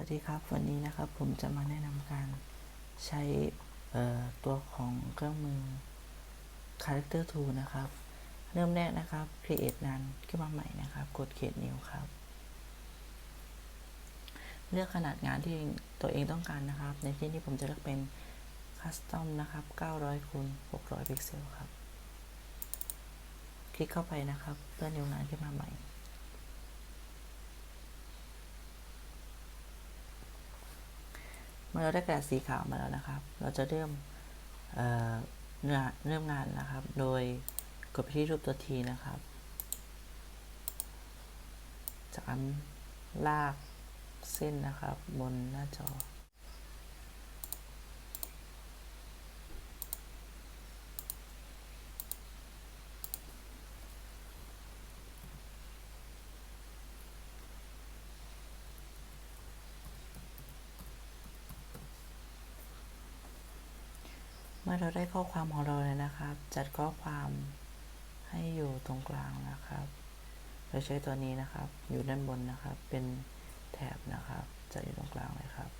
วัสดีครับ วันนี้นะครับผมจะมาแนะนำการใช้ตัวของเครื่องมือ Character Tool นะครับ เริ่มแรกนะครับ Create งานขึ้นมาใหม่นะครับ กด Create New ครับ เลือกขนาดงานที่ตัวเองต้องการนะครับ ในที่นี้ผมจะเลือกเป็น Custom นะครับ 900คูณ600 พิกเซลครับ คลิกเข้าไปนะครับ เพื่อ New งานขึ้นมาใหม่ มื่อเราได้กระดาษสีขาวมาแล้วนะครับ เราจะเริ่มเเริ่มงานนะครับ โดยกดไปที่รูปตัวทีนะครับ จากนั้นลากเส้นนะครับบนหน้าจอ มื่อเราได้ข้อความของเราเลยนะครับ จัดข้อความให้อยู่ตรงกลางนะครับโดยใช้ตัวนี้นะครับ อยู่ด้านบนนะครับ เป็นแถบนะครับจะอยู่ตรงกลางเลยครับ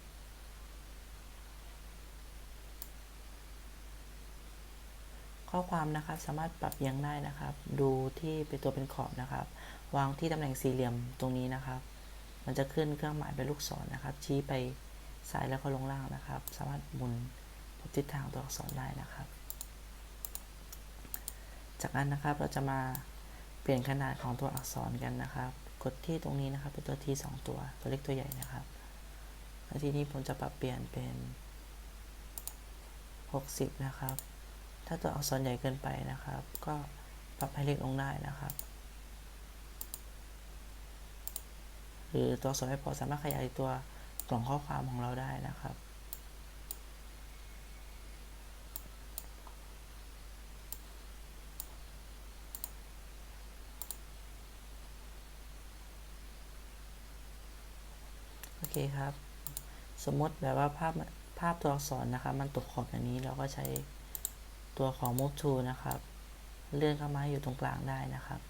ข้อความนะครับสามารถปรับเอียงได้นะครับ ดูที่เป็นตัวเป็นขอบนะครับ วางที่ตำแหน่งสี่เหลี่ยมตรงนี้นะครับ มันจะขึ้นเครื่องหมายเป็นลูกศรนะครับ ชี้ไปซ้ายแล้วก็ลงล่างนะครับ สามารถหมุน ทิศทางตัวอักษรได้นะครับ จากนั้นนะครับเราจะมาเปลี่ยนขนาดของตัวอักษรกันนะครับ กดที่ตรงนี้นะครับเป็นตัวที่2ตัว ตัวเล็กตัวใหญ่นะครับ แล้วทีนี้ผมจะปรับเปลี่ยนเป็น 60 นะครับ ถ้าตัวอักษรใหญ่เกินไปนะครับ ก็ปรับให้เล็กลงได้นะครับ หรือตัวอักษรไม่พอสามารถขยายตัวกล่องข้อความของเราได้นะครับ เคครับ สมมติแบบว่าภาพภาพตัวอักษรนะครับ มันตกขอบอย่างนี้เราก็ใช้ตัวของ move to นะครับ เลื่อนเข้ามาอยู่ตรงกลางได้นะครับ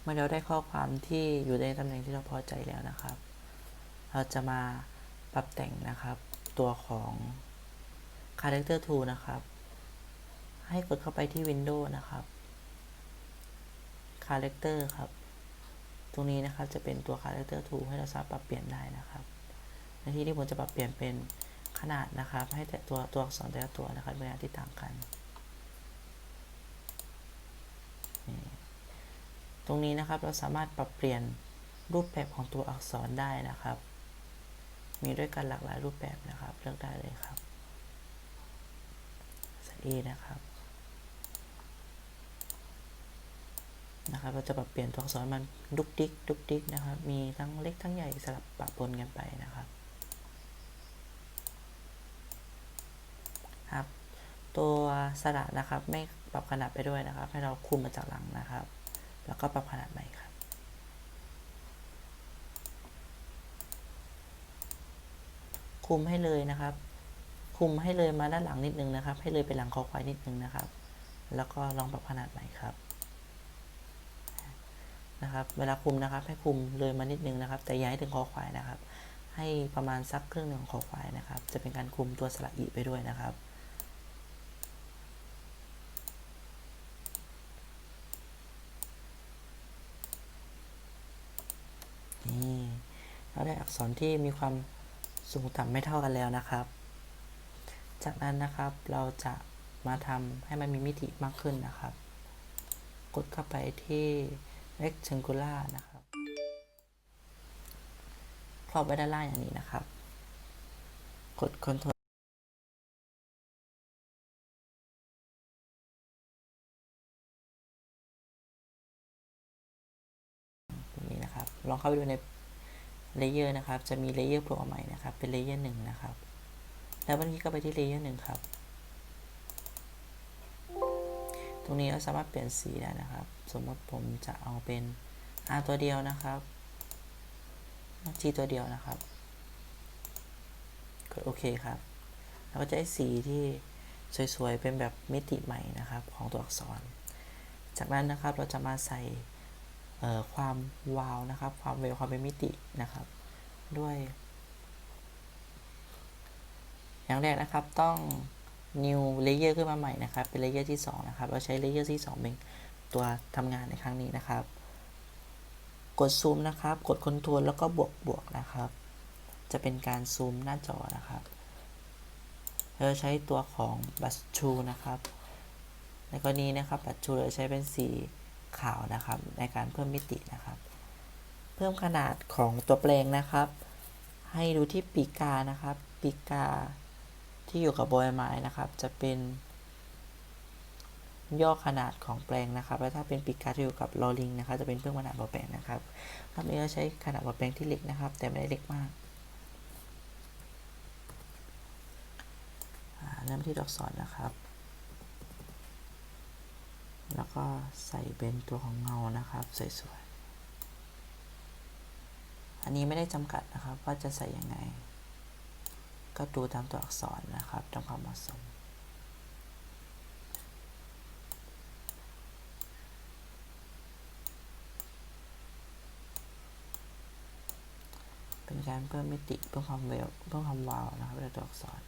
เมื่อเราได้ข้อความที่อยู่ในตำแหน่งที่เราพอใจแล้วนะครับ เราจะมาปรับแต่งนะครับ ตัวของ character tool นะครับ ให้กดเข้าไปที่ Windows นะครับ character ครับ รงนี้นะครับจะเป็นตัว character tool ให้เราสามารถปรับเปลี่ยนได้นะครับ ในที่ที่ผมจะปรับเปลี่ยนเป็นขนาดนะครับ ให้แต่ตัวตัวอักษรแต่ละตัวนะครับมีขนาดที่ต่างกัน ตรงนี้นะครับเราสามารถปรับเปลี่ยนรูปแบบของตัวอักษรได้นะครับ มีด้วยกันหลากหลายรูปแบบนะครับ เลือกได้เลยครับสอีนะครับ นะครับเราจะปรับเปลี่ยนตัวอักษรมันดุกดิกดุกดิกนะครับ มีทั้งเล็กทั้งใหญ่สลับปะปนกันไปนะครับครับ ตัวสระนะครับไม่ปรับขนาดไปด้วยนะครับ ให้เราคุมมาจากหลังนะครับ แล้วก็ปรับขนาดใหม่ครับคุมให้เลยนะครับ คุมให้เลยมาด้านหลังนิดนึงนะครับ ให้เลยไปหลังคอควายนิดนึงนะครับ แล้วก็ลองปรับขนาดใหม่ครับ นะครับ เวลาคุมนะครับ ให้คุมเลยมานิดนึงนะครับ แต่ย่าให้ถึงคอควายนะครับ ให้ประมาณสักครึ่งหนึ่งของคอควายนะครับ จะเป็นการคุมตัวสระอีไปด้วยนะครับนี่เราได้อักษรที่มีความสูงต่ำไม่เท่ากันแล้วนะครับ จากนั้นนะครับเราจะมาทำให้มันมีมิติมากขึ้นนะครับ กดเข้าไปที่ rectangular นะครับ ครอบไว้ด้านล่างอย่างนี้นะครับ กด Ctrl ตรงนี้นะครับ ลองเข้าไปดูในเลเยอร์นะครับ จะมีเลเยอร์โผล่มาใหม่นะครับ เป็นเลเยอร์หนึ่งนะครับ แล้ววันนี้ก็ไปที่เลเยอร์หนึ่งครับ รงนี้เราสามารถเปลี่ยนสีได้นะครับ สมมติผมจะเอาเป็น R ตัวเดียวนะครับ G ตัวเดียวนะครับ กดโอเคครับแล้วก็จะได้สีที่สวยๆ เป็นแบบมิติใหม่นะครับของตัวอักษร จากนั้นนะครับเราจะมาใส่ความวาวนะครับ ความเวลความเป็นมิตินะครับ ด้วย อย่างแรกนะครับต้อง new layer ขึ้นมาใหม่นะครับ เป็น layer ที่ 2 นะครับ เราใช้ layer ที่ 2 เป็นตัวทำงานในครั้งนี้นะครับ กดซูมนะครับ กดคอนโทรลแล้วก็บวกบวกนะครับ จะเป็นการซูมหน้าจอนะครับ เราใช้ตัวของบัตชูนะครับในกรณีนะครับบัตชูเราใช้เป็นสีขาวนะครับ ในการเพิ่มมิตินะครับ เพิ่มขนาดของตัวแปลงนะครับ ให้ดูที่ปีกานะครับ ปีกา ที่อยู่กับบอยไม้นะครับ จะเป็น ย่อขนาดของแปลงนะครับ แล้วถ้าเป็นปีกาที่อยู่กับลอลิงนะครับ จะเป็นเพิ่มขนาดบอแปลงนะครับรอบนี้เราใช้ขนาดบอแปลงที่เล็กนะครับ แต่ไม่ได้เล็กมากาเริ่มที่ตัวอักษรนะครับ แล้วก็ใส่เป็นตัวของเงานะครับสวยๆอันนี้ไม่ได้จำกัดนะครับว่าจะใส่ยังไง ก็ดูตามตัวอักษรนะครับตามความเหมาะสม เป็นการเพิ่มมิติเพิ่มความเวลเพิ่มความวาวนะครับในตัวอักษร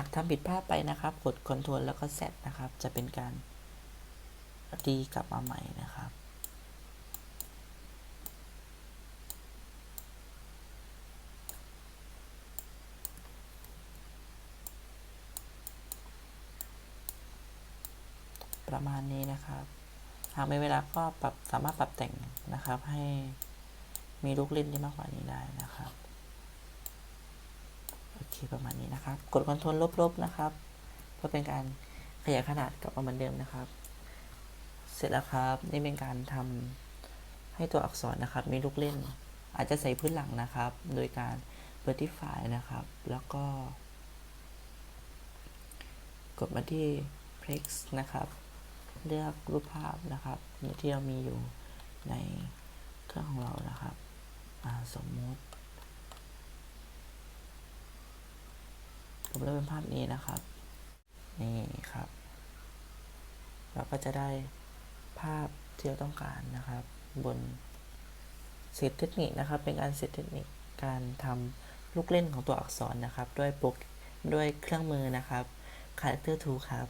ากทำผิดพลาดไปนะครับ กด Ctrl แล้วก็ Z นะครับ จะเป็นการรีกลับมาใหม่นะครับประมาณนี้นะครับ หากมีเวลาก็ปรับสามารถปรับแต่งนะครับ ให้มีลูกเล่นที่มากกว่านี้ได้นะ ประมาณนี้นะครับ กดคอนโทรลลบๆนะครับ เพื่อเป็นการขยายขนาดกลับมาเหมือนเดิมนะครับ เสร็จแล้วครับ นี่เป็นการทำให้ตัวอักษรนะครับ มีลูกเล่น อาจจะใส่พื้นหลังนะครับ โดยการเปิดที่ไฟล์นะครับ แล้วก็ กดมาที่ Plex นะครับ เลือกรูปภาพนะครับนี่ที่เรามีอยู่ในเครื่องของเรานะครับสมมุติ ผมเลือกเป็นภาพนี้นะครับ นี่ครับ เราก็จะได้ภาพที่เราต้องการนะครับ บนเซตเทคนิคนะครับ เป็นการเซตเทคนิคการทำลูกเล่นของตัวอักษรนะครับ ด้วยโปรด้วยเครื่องมือนะครับ Character Tool ครับ